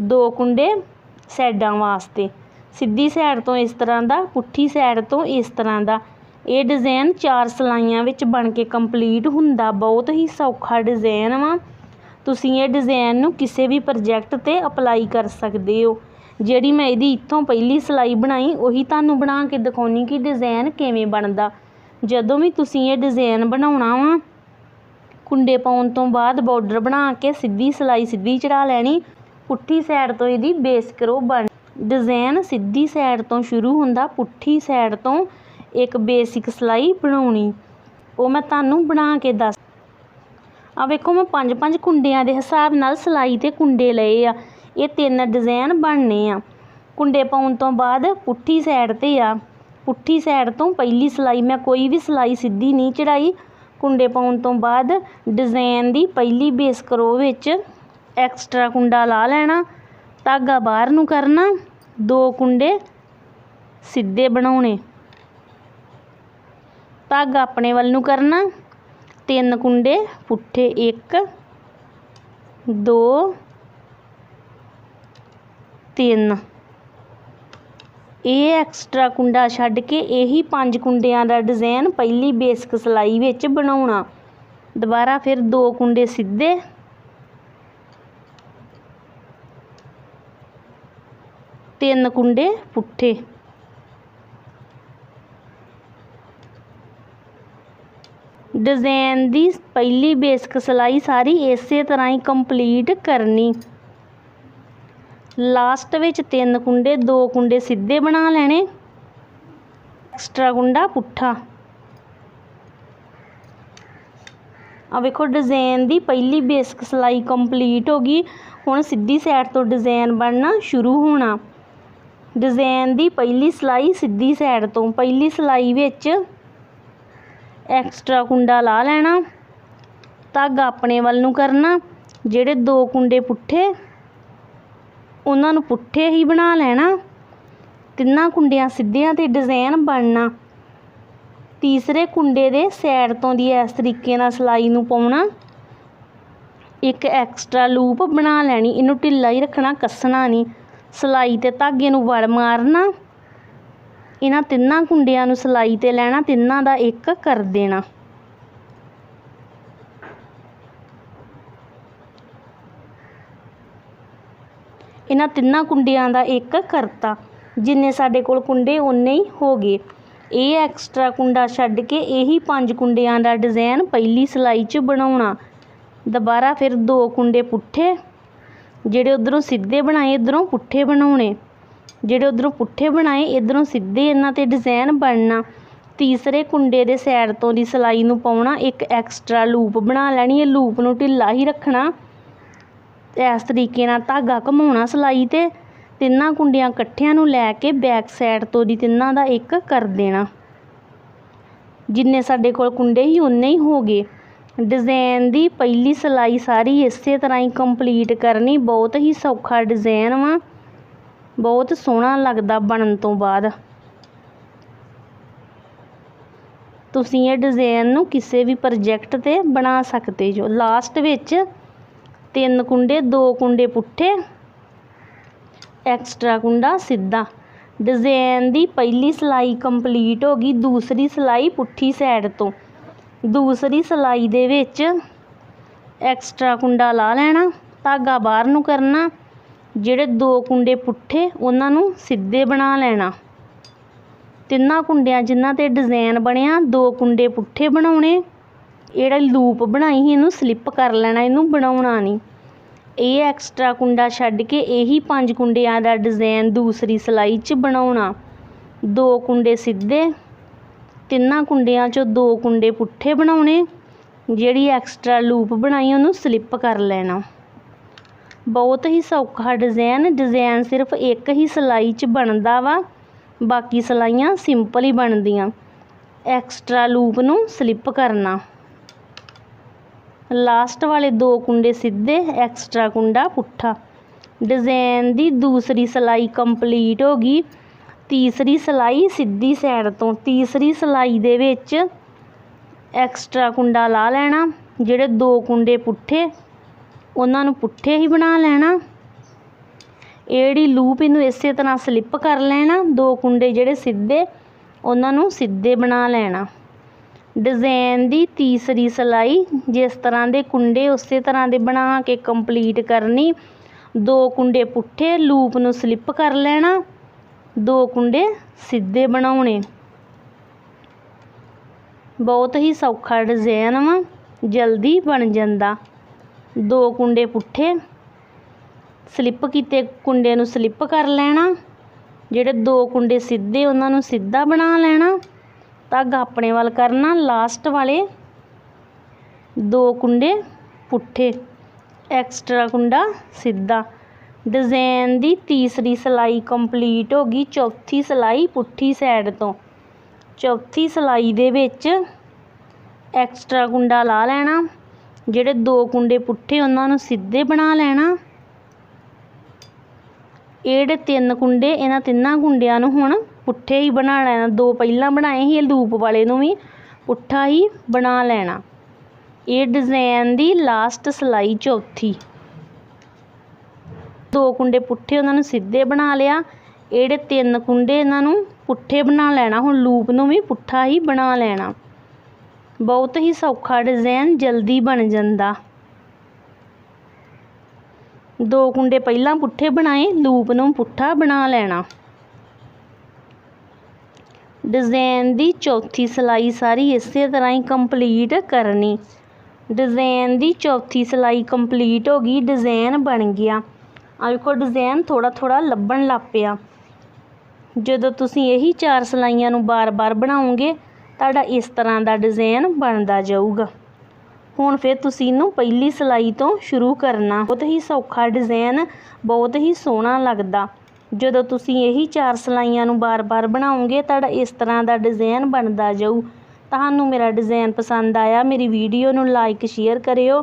ਦੋ ਕੁੰਡੇ ਸਾਈਡਾਂ ਵਾਸਤੇ। ਸਿੱਧੀ ਸਾਈਡ ਤੋਂ ਇਸ ਤਰ੍ਹਾਂ ਦਾ, ਪੁੱਠੀ ਸਾਈਡ ਤੋਂ ਇਸ ਤਰ੍ਹਾਂ ਦਾ। ਇਹ ਡਿਜ਼ਾਈਨ ਚਾਰ ਸਲਾਈਆਂ ਵਿੱਚ ਬਣ ਕੇ ਕੰਪਲੀਟ ਹੁੰਦਾ। ਬਹੁਤ ਹੀ ਸੌਖਾ ਡਿਜ਼ਾਈਨ ਵਾ। ਤੁਸੀਂ ਇਹ ਡਿਜ਼ਾਈਨ ਨੂੰ ਕਿਸੇ ਵੀ ਪ੍ਰੋਜੈਕਟ 'ਤੇ ਅਪਲਾਈ ਕਰ ਸਕਦੇ ਹੋ। ਜਿਹੜੀ ਮੈਂ ਇਹਦੀ ਇੱਥੋਂ ਪਹਿਲੀ ਸਿਲਾਈ ਬਣਾਈ, ਉਹੀ ਤੁਹਾਨੂੰ ਬਣਾ ਕੇ ਦਿਖਾਉਣੀ ਕਿ ਡਿਜ਼ਾਈਨ ਕਿਵੇਂ ਬਣਦਾ। ਜਦੋਂ ਵੀ ਤੁਸੀਂ ਇਹ ਡਿਜ਼ਾਈਨ ਬਣਾਉਣਾ ਵਾ, ਕੁੰਡੇ ਪਾਉਣ ਤੋਂ ਬਾਅਦ ਬਾਰਡਰ ਬਣਾ ਕੇ ਸਿੱਧੀ ਸਿਲਾਈ ਸਿੱਧੀ ਚੜਾ ਲੈਣੀ। ਪੁੱਠੀ ਸਾਈਡ ਤੋਂ ਇਹਦੀ ਬੇਸ ਕਰੋ ਬਣ ਡਿਜ਼ਾਈਨ ਸਿੱਧੀ ਸਾਈਡ ਤੋਂ ਸ਼ੁਰੂ ਹੁੰਦਾ, ਪੁੱਠੀ ਸਾਈਡ ਤੋਂ ਇੱਕ ਬੇਸਿਕ ਸਿਲਾਈ ਬਣਾਉਣੀ। ਉਹ ਮੈਂ ਤੁਹਾਨੂੰ ਬਣਾ ਕੇ ਦੱਸ ਆ ਵੇਖੋ ਮੈਂ ਪੰਜ ਪੰਜ ਕੁੰਡਿਆਂ ਦੇ ਹਿਸਾਬ ਨਾਲ ਸਿਲਾਈ ਤੇ ਕੁੰਡੇ ਲਏ ਆ। ਇਹ ਤਿੰਨ ਡਿਜ਼ਾਈਨ ਬਣਨੇ ਆ। ਕੁੰਡੇ ਪਾਉਣ ਤੋਂ ਬਾਅਦ ਪੁੱਠੀ ਸਾਈਡ ਤੇ ਆ। ਪੁੱਠੀ ਸਾਈਡ ਤੋਂ ਪਹਿਲੀ ਸਿਲਾਈ ਮੈਂ ਕੋਈ ਵੀ ਸਿਲਾਈ ਸਿੱਧੀ ਨਹੀਂ ਚੜਾਈ। ਕੁੰਡੇ ਪਾਉਣ ਤੋਂ ਬਾਅਦ ਡਿਜ਼ਾਈਨ ਦੀ ਪਹਿਲੀ ਬੇਸ ਕਰੋ ਵਿੱਚ। ਐਕਸਟਰਾ ਕੁੰਡਾ ਲਾ ਲੈਣਾ, ਧਾਗਾ ਬਾਹਰ ਨੂੰ ਕਰਨਾ, ਦੋ ਕੁੰਡੇ ਸਿੱਧੇ ਬਣਾਉਣੇ। ਧਾਗਾ ਆਪਣੇ ਵੱਲ ਨੂੰ ਕਰਨਾ, ਤਿੰਨ ਕੁੰਡੇ, ਪੁੱਠੇ ਇੱਕ, ਦੋ, ਤਿੰਨ। ਇਹ ਐਕਸਟਰਾ ਕੁੰਡਾ ਛੱਡ ਕੇ ਇਹੀ ਪੰਜ ਕੁੰਡਿਆਂ ਦਾ ਡਿਜ਼ਾਈਨ ਪਹਿਲੀ ਬੇਸਿਕ ਸਿਲਾਈ ਵਿੱਚ ਬਣਾਉਣਾ। ਦੁਬਾਰਾ ਫਿਰ ਦੋ ਕੁੰਡੇ ਸਿੱਧੇ ਤਿੰਨ ਕੁੰਡੇ ਪੁੱਠੇ ਡਿਜ਼ਾਈਨ ਦੀ ਪਹਿਲੀ ਬੇਸਿਕ ਸਿਲਾਈ ਸਾਰੀ ਇਸੇ ਤਰ੍ਹਾਂ ਹੀ ਕੰਪਲੀਟ ਕਰਨੀ ਲਾਸਟ ਵਿੱਚ ਤਿੰਨ ਕੁੰਡੇ ਦੋ ਕੁੰਡੇ ਸਿੱਧੇ ਬਣਾ ਲੈਣੇ ਐਕਸਟਰਾ ਕੁੰਡਾ ਪੁੱਠਾ ਆ ਵੇਖੋ ਡਿਜ਼ਾਈਨ ਦੀ ਪਹਿਲੀ ਬੇਸਿਕ ਸਿਲਾਈ ਕੰਪਲੀਟ ਹੋ ਗਈ ਹੁਣ ਸਿੱਧੀ ਸਾਈਡ ਤੋਂ ਡਿਜ਼ਾਈਨ ਬਣਨਾ ਸ਼ੁਰੂ ਹੋਣਾ ਡਿਜ਼ਾਈਨ ਦੀ ਪਹਿਲੀ ਸਿਲਾਈ ਸਿੱਧੀ ਸਾਈਡ ਤੋਂ, ਪਹਿਲੀ ਸਿਲਾਈ ਵਿੱਚ ਐਕਸਟਰਾ ਕੁੰਡਾ ਲਾ ਲੈਣਾ, ਧਾਗਾ ਆਪਣੇ ਵੱਲ ਨੂੰ ਕਰਨਾ, ਜਿਹੜੇ ਦੋ ਕੁੰਡੇ ਪੁੱਠੇ, ਉਹਨਾਂ ਨੂੰ ਪੁੱਠੇ ਹੀ ਬਣਾ ਲੈਣਾ, ਤਿੰਨਾਂ ਕੁੰਡਿਆਂ ਸਿੱਧਿਆਂ ਤੇ ਡਿਜ਼ਾਈਨ ਬਣਨਾ। ਤੀਸਰੇ ਕੁੰਡੇ ਦੇ ਸਾਈਡ ਤੋਂ ਦੀ ਇਸ ਤਰੀਕੇ ਨਾਲ ਸਿਲਾਈ ਨੂੰ ਪਾਉਣਾ, ਇੱਕ ਐਕਸਟਰਾ ਲੂਪ ਬਣਾ ਲੈਣੀ, ਇਹਨੂੰ ਢਿੱਲਾ ਹੀ ਰੱਖਣਾ, ਕੱਸਣਾ ਨਹੀਂ। ਸਿਲਾਈ ਤੇ ਧਾਗੇ ਨੂੰ ਵੜ ਮਾਰਨਾ। ਇਹਨਾਂ ਤਿੰਨਾਂ ਕੁੰਡਿਆਂ ਨੂੰ ਸਿਲਾਈ ਤੇ ਲੈਣਾ, ਤਿੰਨਾਂ ਦਾ ਇੱਕ ਕਰ ਦੇਣਾ। ਇਹਨਾਂ ਤਿੰਨਾਂ ਕੁੰਡਿਆਂ ਦਾ ਇੱਕ ਕਰਤਾ। ਜਿੰਨੇ ਸਾਡੇ ਕੋਲ ਕੁੰਡੇ ਉਨੇ ਹੀ ਹੋ ਗਏ। ਇਹ ਐਕਸਟਰਾ ਕੁੰਡਾ ਛੱਡ ਕੇ ਇਹੀ ਪੰਜ ਕੁੰਡਿਆਂ ਦਾ ਡਿਜ਼ਾਈਨ ਪਹਿਲੀ ਸਿਲਾਈ 'ਚ ਬਣਾਉਣਾ। ਦੁਬਾਰਾ ਫਿਰ ਦੋ ਕੁੰਡੇ ਪੁੱਠੇ। ਜਿਹੜੇ ਉਧਰੋਂ ਸਿੱਧੇ ਬਣਾਏ, ਇਧਰੋਂ ਪੁੱਠੇ ਬਣਾਉਣੇ। ਜਿਹੜੇ ਉਧਰੋਂ ਪੁੱਠੇ ਬਣਾਏ, ਇਧਰੋਂ ਸਿੱਧੇ ਇਹਨਾਂ ਤੇ ਡਿਜ਼ਾਈਨ ਬਣਨਾ। ਤੀਸਰੇ ਕੁੰਡੇ ਦੇ ਸਾਈਡ ਤੋਂ ਦੀ ਸਿਲਾਈ ਨੂੰ ਪਾਉਣਾ, ਇੱਕ ਐਕਸਟਰਾ ਲੂਪ ਬਣਾ ਲੈਣੀ, ਇਹ ਲੂਪ ਨੂੰ ਢਿੱਲਾ ਹੀ ਰੱਖਣਾ। ਇਸ ਤਰੀਕੇ ਨਾਲ ਧਾਗਾ ਘਮਾਉਣਾ ਸਿਲਾਈ ਤੇ, ਤਿੰਨਾਂ ਕੁੰਡਿਆਂ ਇਕੱਠਿਆਂ ਨੂੰ ਲੈ ਕੇ ਬੈਕ ਸਾਈਡ ਤੋਂ ਦੀ ਤਿੰਨਾਂ ਦਾ ਇੱਕ ਕਰ ਦੇਣਾ। ਜਿੰਨੇ ਸਾਡੇ ਕੋਲ ਕੁੰਡੇ ਹੀ ਉਨੇ ਹੀ ਹੋ ਗਏ। ਡਿਜ਼ਾਈਨ ਦੀ ਪਹਿਲੀ ਸਿਲਾਈ ਸਾਰੀ ਇਸੇ ਤਰ੍ਹਾਂ ਹੀ ਕੰਪਲੀਟ ਕਰਨੀ। ਬਹੁਤ ਹੀ ਸੌਖਾ ਡਿਜ਼ਾਈਨ ਵਾ। ਬਹੁਤ ਸੋਹਣਾ ਲੱਗਦਾ ਬਣਨ ਤੋਂ ਬਾਅਦ। ਤੁਸੀਂ ਇਹ ਡਿਜ਼ਾਈਨ ਨੂੰ ਕਿਸੇ ਵੀ ਪ੍ਰੋਜੈਕਟ ਤੇ ਬਣਾ ਸਕਦੇ ਜੋ। ਲਾਸਟ ਵਿੱਚ ਤਿੰਨ ਕੁੰਡੇ, ਦੋ ਕੁੰਡੇ ਪੁੱਠੇ ਐਕਸਟਰਾ ਕੁੰਡਾ ਸਿੱਧਾ। ਡਿਜ਼ਾਈਨ ਦੀ ਪਹਿਲੀ ਸਿਲਾਈ ਕੰਪਲੀਟ ਹੋ ਗਈ। ਦੂਸਰੀ ਸਿਲਾਈ ਪੁੱਠੀ ਸਾਈਡ ਤੋਂ। ਦੂਸਰੀ ਸਿਲਾਈ ਦੇ ਵਿੱਚ ਐਕਸਟਰਾ ਕੁੰਡਾ ਲਾ ਲੈਣਾ, ਧਾਗਾ ਬਾਹਰ ਨੂੰ ਕਰਨਾ, ਜਿਹੜੇ ਦੋ ਕੁੰਡੇ ਪੁੱਠੇ ਉਹਨਾਂ ਨੂੰ ਸਿੱਧੇ ਬਣਾ ਲੈਣਾ। ਤਿੰਨਾਂ ਕੁੰਡਿਆਂ ਜਿਨ੍ਹਾਂ ਤੇ ਡਿਜ਼ਾਈਨ ਬਣਿਆ, ਦੋ ਕੁੰਡੇ ਪੁੱਠੇ ਬਣਾਉਣੇ ਜਿਹੜਾ ਲੂਪ ਬਣਾਈ ਸੀ, ਇਹਨੂੰ ਸਲਿੱਪ ਕਰ ਲੈਣਾ, ਇਹਨੂੰ ਬਣਾਉਣਾ ਨਹੀਂ। ਇਹ ਐਕਸਟਰਾ ਕੁੰਡਾ ਛੱਡ ਕੇ ਇਹੀ ਪੰਜ ਕੁੰਡਿਆਂ ਦਾ ਡਿਜ਼ਾਈਨ ਦੂਸਰੀ ਸਿਲਾਈ 'ਚ ਬਣਾਉਣਾ। ਦੋ ਕੁੰਡੇ ਸਿੱਧੇ ਤਿੰਨਾਂ ਕੁੰਡਿਆਂ 'ਚੋਂ ਦੋ ਕੁੰਡੇ ਪੁੱਠੇ ਬਣਾਉਣੇ, ਜਿਹੜੀ ਐਕਸਟਰਾ ਲੂਪ ਬਣਾਈ ਉਹਨੂੰ ਸਲਿੱਪ ਕਰ ਲੈਣਾ। ਬਹੁਤ ਹੀ ਸੌਖਾ ਡਿਜ਼ਾਈਨ ਡਿਜ਼ਾਈਨ ਸਿਰਫ ਇੱਕ ਹੀ ਸਿਲਾਈ 'ਚ ਬਣਦਾ ਵਾ, ਬਾਕੀ ਸਿਲਾਈਆਂ ਸਿੰਪਲ ਹੀ ਬਣਦੀਆਂ। ਐਕਸਟਰਾ ਲੂਪ ਨੂੰ ਸਲਿੱਪ ਕਰਨਾ। ਲਾਸਟ ਵਾਲੇ ਦੋ ਕੁੰਡੇ ਸਿੱਧੇ ਐਕਸਟਰਾ ਕੁੰਡਾ ਪੁੱਠਾ। ਡਿਜ਼ਾਈਨ ਦੀ ਦੂਸਰੀ ਸਿਲਾਈ ਕੰਪਲੀਟ ਹੋ ਗਈ। ਤੀਸਰੀ ਸਿਲਾਈ ਸਿੱਧੀ ਸਾਈਡ ਤੋਂ। ਤੀਸਰੀ ਸਿਲਾਈ ਦੇ ਵਿੱਚ ਐਕਸਟਰਾ ਕੁੰਡਾ ਲਾ ਲੈਣਾ, ਜਿਹੜੇ ਦੋ ਕੁੰਡੇ ਪੁੱਠੇ, ਉਹਨਾਂ ਨੂੰ ਪੁੱਠੇ ਹੀ ਬਣਾ ਲੈਣਾ। ਇਹ ਲੂਪ ਇਹਨੂੰ ਇਸੇ ਤਰ੍ਹਾਂ ਸਲਿੱਪ ਕਰ ਲੈਣਾ, ਦੋ ਕੁੰਡੇ ਜਿਹੜੇ ਸਿੱਧੇ, ਉਹਨਾਂ ਨੂੰ ਸਿੱਧੇ ਬਣਾ ਲੈਣਾ। ਡਿਜ਼ਾਈਨ ਦੀ ਤੀਸਰੀ ਸਿਲਾਈ ਜਿਸ ਤਰ੍ਹਾਂ ਦੇ ਕੁੰਡੇ ਉਸੇ ਤਰ੍ਹਾਂ ਦੇ ਬਣਾ ਕੇ ਕੰਪਲੀਟ ਕਰਨੀ, ਦੋ ਕੁੰਡੇ ਪੁੱਠੇ ਲੂਪ ਨੂੰ ਸਲਿੱਪ ਕਰ ਲੈਣਾ। ਦੋ ਕੁੰਡੇ ਸਿੱਧੇ ਬਣਾਉਣੇ। ਬਹੁਤ ਹੀ ਸੌਖਾ ਡਿਜ਼ਾਈਨ ਵਾ, ਜਲਦੀ ਬਣ ਜਾਂਦਾ। ਦੋ ਕੁੰਡੇ ਪੁੱਠੇ, ਸਲਿੱਪ ਕੀਤੇ ਕੁੰਡੇ ਨੂੰ ਸਲਿੱਪ ਕਰ ਲੈਣਾ। ਜਿਹੜੇ ਦੋ ਕੁੰਡੇ ਸਿੱਧੇ, ਉਹਨਾਂ ਨੂੰ ਸਿੱਧਾ ਬਣਾ ਲੈਣਾ। ਧਾਗਾ ਆਪਣੇ ਵੱਲ ਕਰਨਾ, ਲਾਸਟ ਵਾਲੇ ਦੋ ਕੁੰਡੇ ਪੁੱਠੇ। ਐਕਸਟਰਾ ਕੁੰਡਾ ਸਿੱਧਾ। ਡਿਜ਼ਾਈਨ ਦੀ ਤੀਸਰੀ ਸਿਲਾਈ ਕੰਪਲੀਟ ਹੋ ਗਈ ਚੌਥੀ ਸਿਲਾਈ ਪੁੱਠੀ ਸਾਈਡ ਤੋਂ। ਚੌਥੀ ਸਿਲਾਈ ਦੇ ਵਿੱਚ ਐਕਸਟਰਾ ਕੁੰਡਾ ਲਾ ਲੈਣਾ, ਜਿਹੜੇ ਦੋ ਕੁੰਡੇ ਪੁੱਠੇ ਉਹਨਾਂ ਨੂੰ ਸਿੱਧੇ ਬਣਾ ਲੈਣਾ। ਇਹ ਜਿਹੜੇ ਤਿੰਨ ਕੁੰਡੇ, ਇਹਨਾਂ ਤਿੰਨਾਂ ਕੁੰਡਿਆਂ ਨੂੰ ਹੁਣ ਪੁੱਠੇ ਹੀ ਬਣਾ ਲੈਣਾ। ਦੋ ਪਹਿਲਾਂ ਬਣਾਏ ਸੀ, ਇਹ ਲੂਪ ਵਾਲੇ ਨੂੰ ਵੀ ਪੁੱਠਾ ਹੀ ਬਣਾ ਲੈਣਾ। ਇਹ ਡਿਜ਼ਾਈਨ ਦੀ ਲਾਸਟ ਸਿਲਾਈ ਚੌਥੀ। ਦੋ ਕੁੰਡੇ ਪੁੱਠੇ ਉਹਨਾਂ ਨੂੰ ਸਿੱਧੇ ਬਣਾ ਲਿਆ। ਇਹ ਤਿੰਨ ਕੁੰਡੇ ਇਹਨਾਂ ਨੂੰ ਪੁੱਠੇ ਬਣਾ ਲੈਣਾ। ਹੁਣ ਲੂਪ ਨੂੰ ਵੀ ਪੁੱਠਾ ਹੀ ਬਣਾ ਲੈਣਾ। ਬਹੁਤ ਹੀ ਸੌਖਾ ਡਿਜ਼ਾਈਨ ਜਲਦੀ ਬਣ ਜਾਂਦਾ। ਦੋ ਕੁੰਡੇ ਪਹਿਲਾਂ ਪੁੱਠੇ ਬਣਾਏ, ਲੂਪ ਨੂੰ ਪੁੱਠਾ ਬਣਾ ਲੈਣਾ। ਡਿਜ਼ਾਈਨ ਦੀ ਚੌਥੀ ਸਿਲਾਈ ਸਾਰੀ ਇਸੇ ਤਰ੍ਹਾਂ ਹੀ ਕੰਪਲੀਟ ਕਰਨੀ। ਡਿਜ਼ਾਈਨ ਦੀ ਚੌਥੀ ਸਿਲਾਈ ਕੰਪਲੀਟ ਹੋ ਗਈ ਡਿਜ਼ਾਈਨ ਬਣ ਗਿਆ। ਆ ਵੇਖੋ ਡਿਜ਼ਾਈਨ ਥੋੜਾ ਥੋੜਾ ਲੱਭਣ ਲੱਗ ਪਿਆ। ਜਦੋਂ ਤੁਸੀਂ ਇਹੀ ਚਾਰ ਸਿਲਾਈਆਂ ਨੂੰ ਬਾਰ-ਬਾਰ ਬਣਾਉਂਗੇ ਤੁਹਾਡਾ ਇਸ ਤਰ੍ਹਾਂ ਦਾ ਡਿਜ਼ਾਈਨ ਬਣਦਾ ਜਾਊਗਾ। ਹੁਣ ਫਿਰ ਤੁਸੀਂ ਇਹਨੂੰ ਪਹਿਲੀ ਸਿਲਾਈ ਤੋਂ ਸ਼ੁਰੂ ਕਰਨਾ। ਬਹੁਤ ਹੀ ਸੌਖਾ ਡਿਜ਼ਾਈਨ, ਬਹੁਤ ਹੀ ਸੋਹਣਾ ਲੱਗਦਾ। ਜਦੋਂ ਤੁਸੀਂ ਇਹੀ ਚਾਰ ਸਿਲਾਈਆਂ ਨੂੰ ਬਾਰ-ਬਾਰ ਬਣਾਉਂਗੇ ਤੁਹਾਡਾ ਇਸ ਤਰ੍ਹਾਂ ਦਾ ਡਿਜ਼ਾਈਨ ਬਣਦਾ ਜਾਊ। ਤੁਹਾਨੂੰ ਮੇਰਾ ਡਿਜ਼ਾਈਨ ਪਸੰਦ ਆਇਆ, ਮੇਰੀ ਵੀਡੀਓ ਨੂੰ ਲਾਈਕ, ਸ਼ੇਅਰ ਕਰਿਓ।